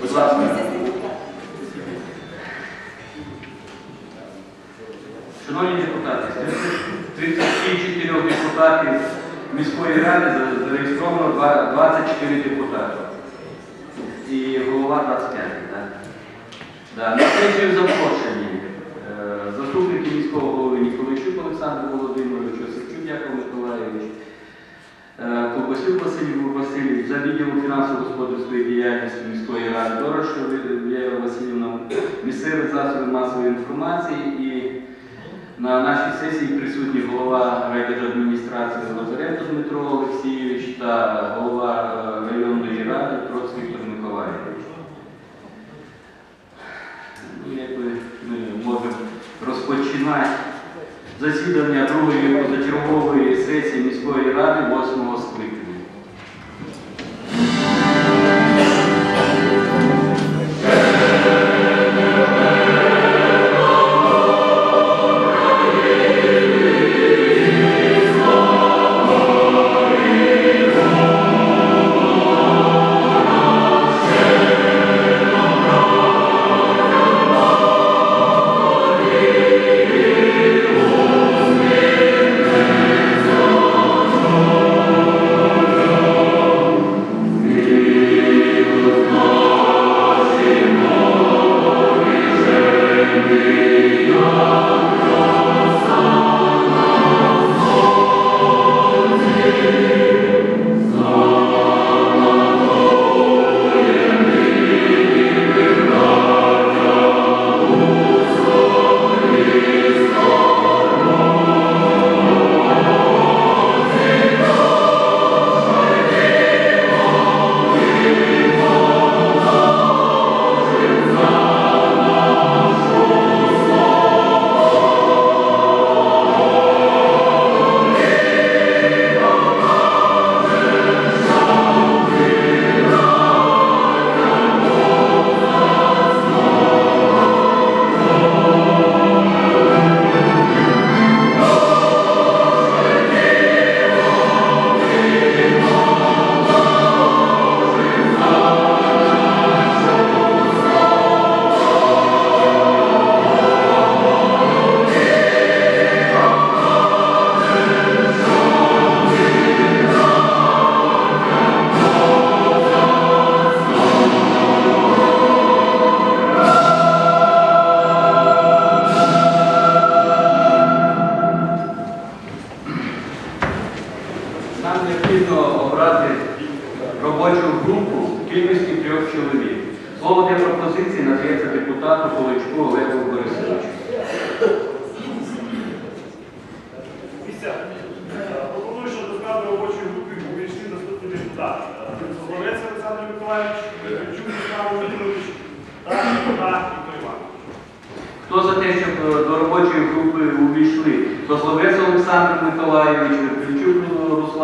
будь ласка. Шановні депутати, 34 депутатів міської ради зареєстровано 24 депутати. І голова 25, так? Да. На сесію запрошені Колбасюк Василь Васильович, за відділом фінансово-господарської діяльності міської ради Дорош Віра Васильівна, місцеві засоби масової інформації і на нашій сесії присутній голова райдержадміністрації Лазаренко Дмитро Олексійович та голова е, районної ради Троц Віктор Миколаївич. Ну, якби ми можемо розпочинати засідання другої позачергової сесії міської ради 8 скликання.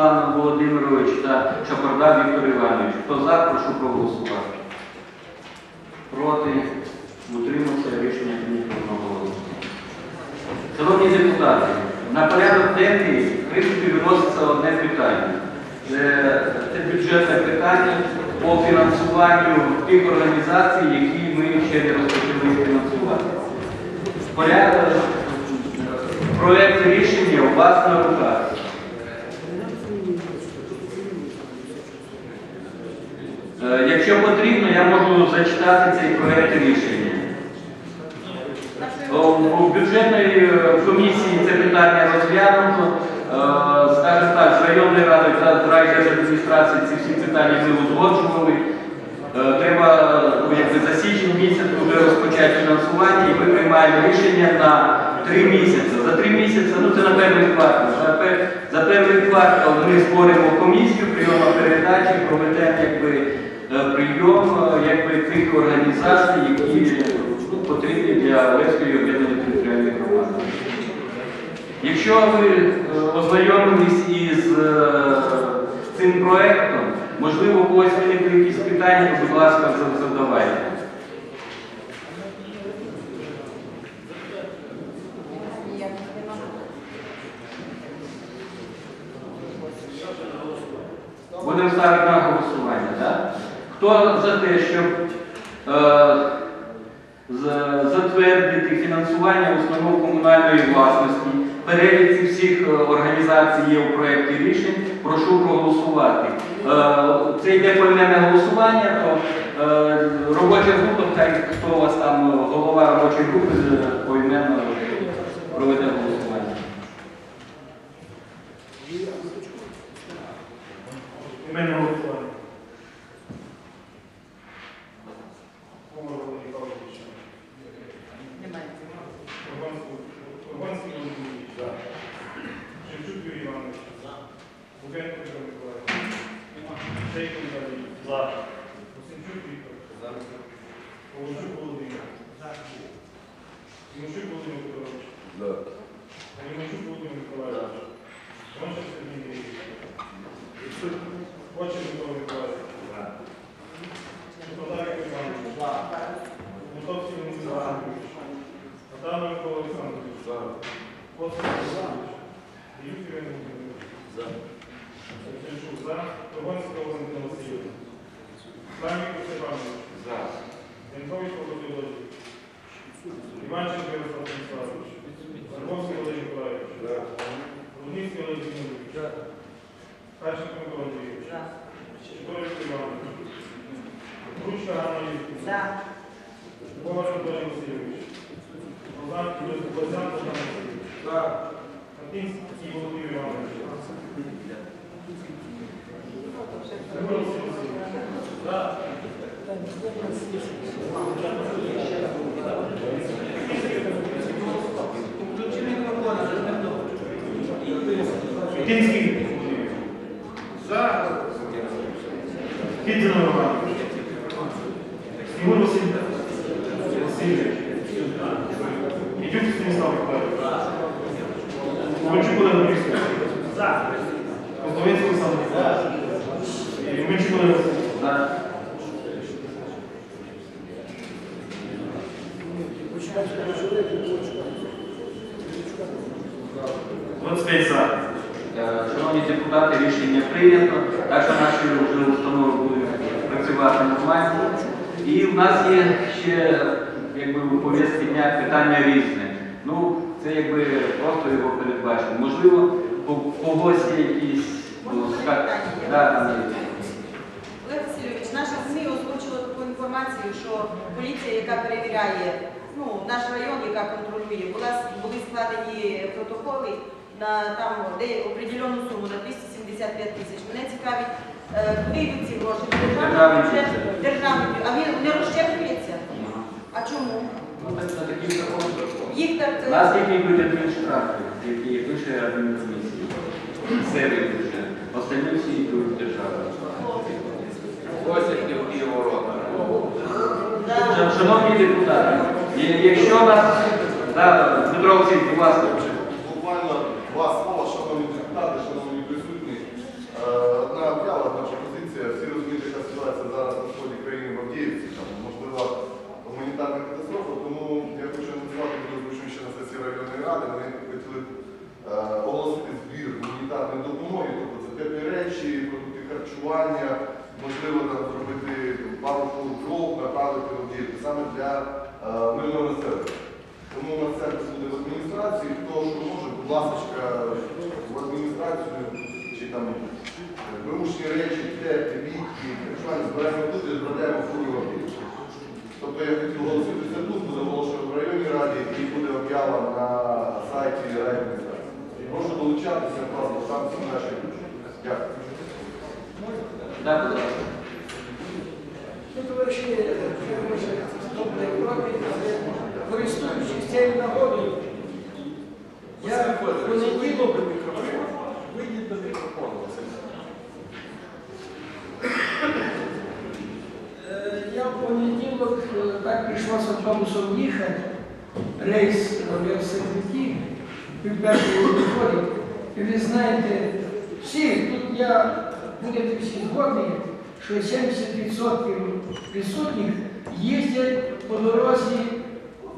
Руслан Володимирович та Чапорда Віктор Іванович? Хто за, прошу проголосувати. Проти, утримався рішення одноголосно. Шановні депутати, на порядок денний, в принципі, виноситься одне питання. Це бюджетне питання по фінансуванню тих організацій, які ми ще не розпочали фінансувати. Порядок, проєкт рішення у вас на руках. Якщо потрібно, я можу зачитати цей проєкт рішення. У бюджетної е, комісії це питання розглянуто. Е, Скажімо так, з районної ради та райдержадміністрації ці всі питання ми узгоджували. Е, Треба е, якби, за січень місяць вже розпочати фінансування і ми приймаємо рішення на три місяці. За три місяці, ну це на перший квартал. За, пер- за перший квартал ми створимо комісію прийому передачі, проведемо якби, е, прийом е, якби, тих організацій, які ну, потрібні для Левської об'єднаної територіальної громади. Якщо ви е, ознайомились із е, цим проектом, можливо, у когось виникли якісь питання, будь ласка, задавайте. Будемо ставити на голосування, так? Хто за те, щоб е, затвердити фінансування установ комунальної власності? Перелік всіх е, організацій є у проєкті рішень. Прошу проголосувати. Е, Це йде поіменне голосування, то е, робоча група, хай хто у вас там голова робочої групи е, поіменно проведе голосування. Іменне голосування. Комар Володимир Павлович. Урбанський Урбанський Володимирович. За. Шевчук Юрій Іванович. Бубенко Петро Миколаївич. Шейко Віталій. За. Осенчук Віктор. За. Володчук Володимир. За. Тимошук Володимир Петрович. За. Галимчук Володимир Миколаївич. Ромчик Сергій Андрійович. Кочин Микола Миколаївич. Подарик Іванович. Мутовський Леонід Іванович. Адамов Микола Олександрович. За. Коцин Олександрович. Діюк Володимирович. За. Сергійчук за. Торгонська Валентина Васильівна. Самік Степанович. За. Янкович Павло Федорович. Іванченко Ярослав Станіславович. Зарговський Олег Миколаївич. За. Рудницький Олег Зінович. Харченко Микола Андрійович. Чудович Іванович. Ручка Ганна Юрійовна. Ковач Анатолій Васильович. Богдан Богдан Васильович. За. Мартинський Володимир Іванович. Васильович. За. Вітинський Володимир. За. Кідзинов Іванович. Ігор Василь Васильович. Ідюк Станіслав Миколаївич. Ковальчук Олег Борисович. За. Козловецький Олександр Миколаївич. Євменчук Олег Васильович. За. Двадцять п'ять за. Е, Шановні депутати, рішення прийнято, так що наші вже установи будуть працювати нормально. І в нас є ще якби у повістці дня питання різне. Ну, це якби просто його передбачено. Можливо, у когось є якісь ну, скажімо, да, там є. Олег Васильович, наша ЗМІ озвучила таку інформацію, що поліція, яка перевіряє ну, наш район, яка контролює, були складені протоколи на там де определену суму на 275 тисяч. Мене цікавить, е, куди йдуть ці гроші? Державний Державний бюджет, бюджет. державний бюджет. А він не розчерпується? А чому? Ну, так, на такий закон. Їх так У нас тільки йдуть адмінштрафи, які пише адмінкомісія. Сервіс бюджет. Останні всі йдуть в державу. Ось як не в Києворота. Да. Шановні депутати, є- якщо нас, да, Дмитро Олексійович, будь ласка, Буквально два слова, шановні депутати, шановні присутні. Е, Одна об'ява, одна пропозиція. Всі розуміють, яка ситуація зараз на сході країни в Авдіївці, там можлива гуманітарна катастрофа, тому я хочу анонсувати, буде озвучено ще на сесії районної ради. Ми хотіли б, е, оголосити збір гуманітарної допомоги, тобто це теплі речі, продукти харчування, можливо там зробити пару фур дров, направити в Авдіївку саме для е, мирного населення. Тому у нас сервіс буде в адміністрації, хто що може, будь ласка, в адміністрацію чи там е, вимушені речі, теплі, вітки, харчування збираємо тут і в Авдіївку. Тобто я хотів оголосити це тут, буде оголошено в районній раді і буде об'ява на сайті райадміністрації. Прошу долучатися, класно, там всі наші ключі. Дякую. Ну, товариші, наступної кроки, користуючись цією нагодою, я понеділок Вийдіть до мікрофону, Василь. Е, Я в понеділок е, так прийшлося автобусом їхати, рейс в Сервіті, півп'ятого виходить. І ви знаєте, всі, тут я, будете всі згодні, що 70% присутніх їздять по дорозі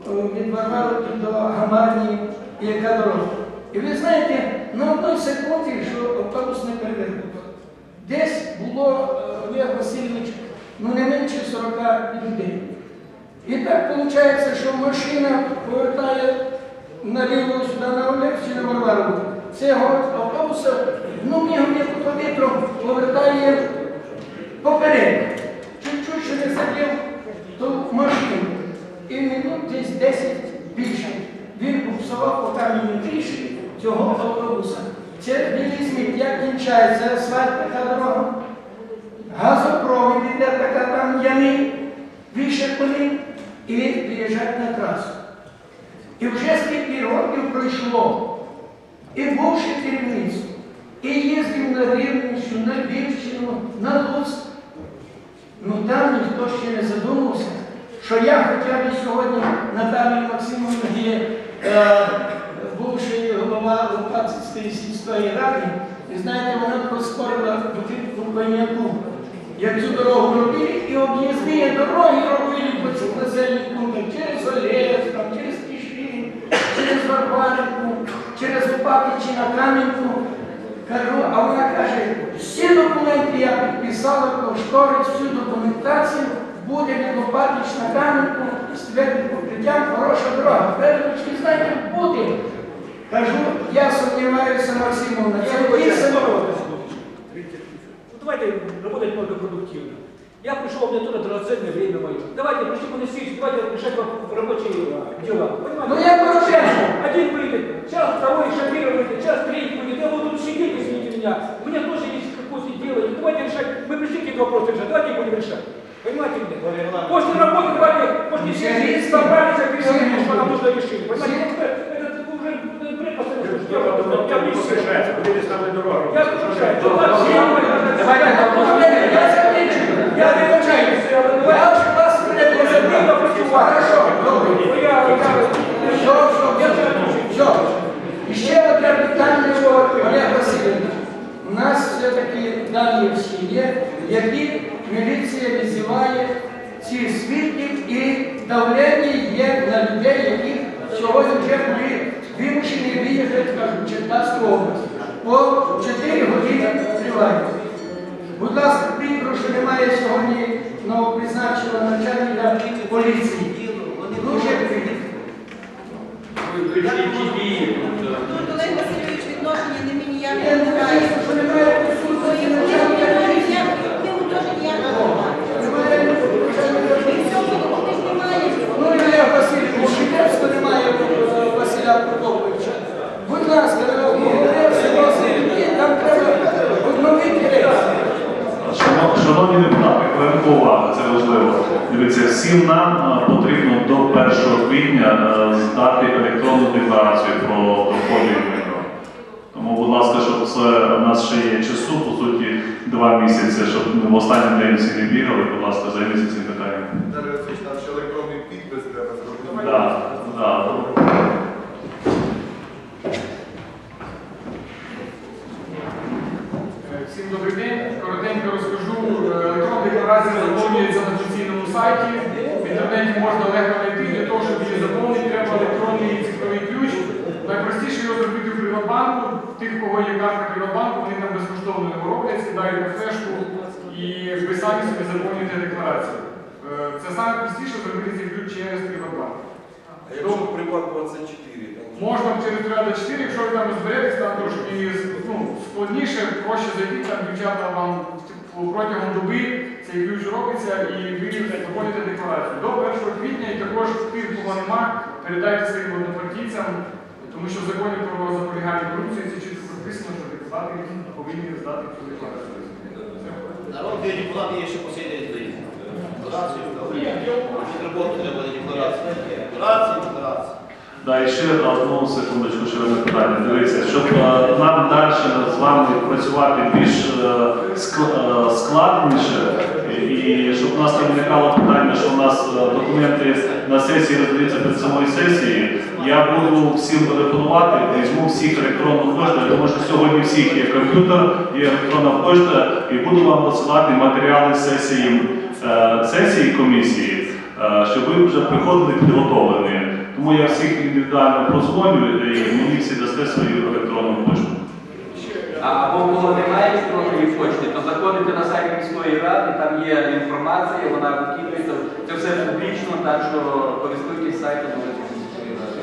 е, від Варварки до Гамарні, і яка дорога. І ви знаєте, на одній секунді, що автобус не перевернув. Десь було е, Олег Васильович, ну не менше 40 людей. І так виходить, що машина повертає наліво сюди на Олексію на Варвару. Цього автобуса, ну як повітром повертає поперед. Чуть-чуть ще не задів ту машину. І минут десь 10 більше. Він буксував по кам'яній трішки цього автобуса. Це білий сміт, як кінчається асфальт, така дорога. Газопровід іде така там ями, вишерпані і виїжджають на трасу. І вже скільки років пройшло, і бувши керівництво, і їздив на Рівненщину, на Львівщину, на Луцьк. Ну там ніхто ще не задумався, що я хоча б сьогодні Наталія Максимовна є е, бувший голова Лопацької сільської ради, і знаєте, вона прискорила бутилку коньяку. Як цю дорогу робили, і об'їзні дороги робили по цих населених пунктах через там, через Кишин, через Варварівку, через Лопатичі на Кам'янку. Кажу, а вона каже, всі документи я підписала, кошторис, всю документацію, буде від Лопатич на Кам'янку, з твердим покриттям, хороша дорога. Передочки, знаєте, буде. Кажу, я сумніваюся, Максимовна, це много продуктивно. Я пришел, мне туда драгоценное время мое. Давайте, пришли сессию, давайте решать рабочие дела. Понимаете? Ну я прошу. Один выйдет, сейчас второй шофер выйдет, сейчас третий выйдет. Я буду тут сидеть, извините меня. У меня тоже есть какое-то дело. И Давайте решать. Мы пришли какие-то вопросы решать. Давайте будем решать. Понимаете меня? После работы давайте, после сессии собрались, определили, что нам нужно решить. Понимаете? І ще одне питання, Олег Васильович. У нас все-таки дані всі які міліція визиває цих свідків і давлення є на людей, які сьогодні вже були вимушені виїхати, кажуть, Черкаську область. По 4 години триває. Будь ласка, прикро, що немає сьогодні новопризначеного начальника поліції. Дуже прикро. Виключні ті дії. тут, Олег Васильович відношення не мені ніяк не немає. Ну, е. Будь ласка, там треба обновити рейс. Шановні депутати, уваги, це важливо. Дивіться, всім нам е, потрібно до 1 квітня е, здати електронну декларацію про доходи і майно. Тому, будь ласка, щоб це у нас ще є часу, по суті, два місяці, щоб ми в останній день всі не бігали, будь ласка, займіться цим питанням. Там ще електронний підпис треба зробити. Всім добрий день. Коротенько розкажу. Е, Електронна декларація заповнюється на офіційному сайті. В інтернеті можна легко знайти. Для того, щоб її заповнити, треба електронний цифровий ключ. Найпростіше його зробити в Приватбанку. Тих, кого є картка Приватбанку, вони там безкоштовно його роблять, скидають на флешку і ви самі собі заповнюєте декларацію. Е, Це саме простіше зробити ключ через Приватбанк. А якщо приват 24, там Можна через 3 4, якщо ви там розберетесь, там трошки ну, складніше, проще зайти, там дівчата вам типу, протягом доби цей ключ робиться і ви заповните декларацію. До 1 квітня і також тих, кого нема, передайте своїм однопартійцям, тому що в законі про запобігання корупції це чітко прописано, що депутати повинні здати цю декларацію. Народ для депутата є ще посильний здає. Декларацію, від роботи треба декларацію. Декларацію, декларацію. Да, і ще одну секундочку, ще одне питання. Дивіться, щоб е, нам далі з вами працювати більш е, ск- е, складніше, і щоб у нас не виникало питання, що у нас е, документи на сесії роздаються перед самою сесією, я буду всім телефонувати, візьму всіх електронну пошту. Думаю, що сьогодні всіх є комп'ютер, є електронна пошта, і буду вам посилати матеріали сесії, е, сесії комісії, е, щоб ви вже приходили підготовлені. Тому я всіх індивідуально прозвоню і мені всі дасте свою електронну пошту. Або в кого немає електронної почти, то заходите на сайт міської ради, там є інформація, вона викидується. Це все публічно, так що користуйтесь сайтом міської ради.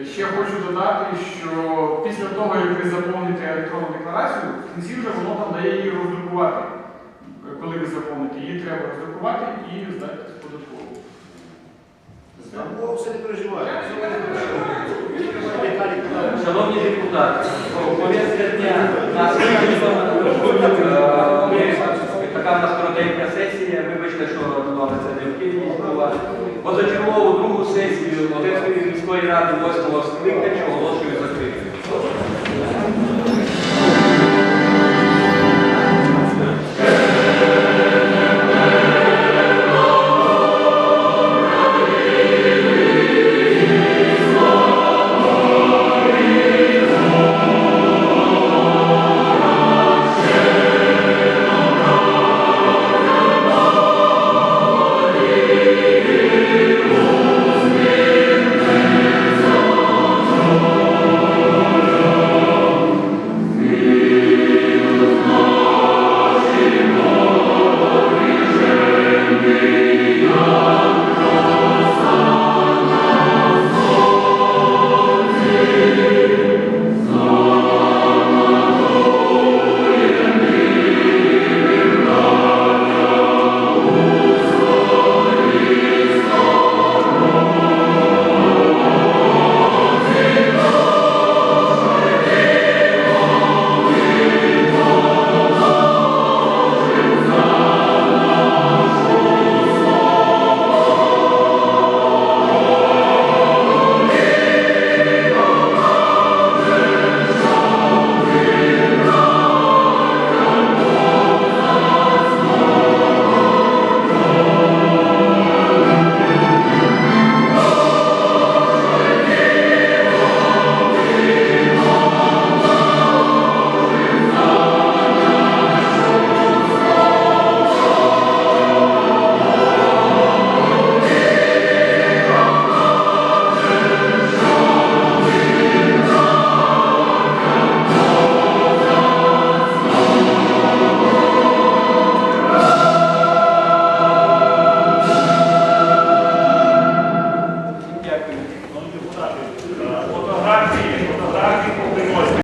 Е, Ще хочу додати, що після того, як ви заповните електронну декларацію, в кінці вже воно там дає її роздрукувати. Коли ви заповните, її треба роздрукувати і здати в податкову. Все не переживає. Все не переживає. Віталій Миколаївич. Шановні депутати, повістка дня нас така в нас коротенька сесія. Вибачте, що вам це необхідність була. Позачергову другу сесію Одеської міської ради 8 скликання оголошую закритою.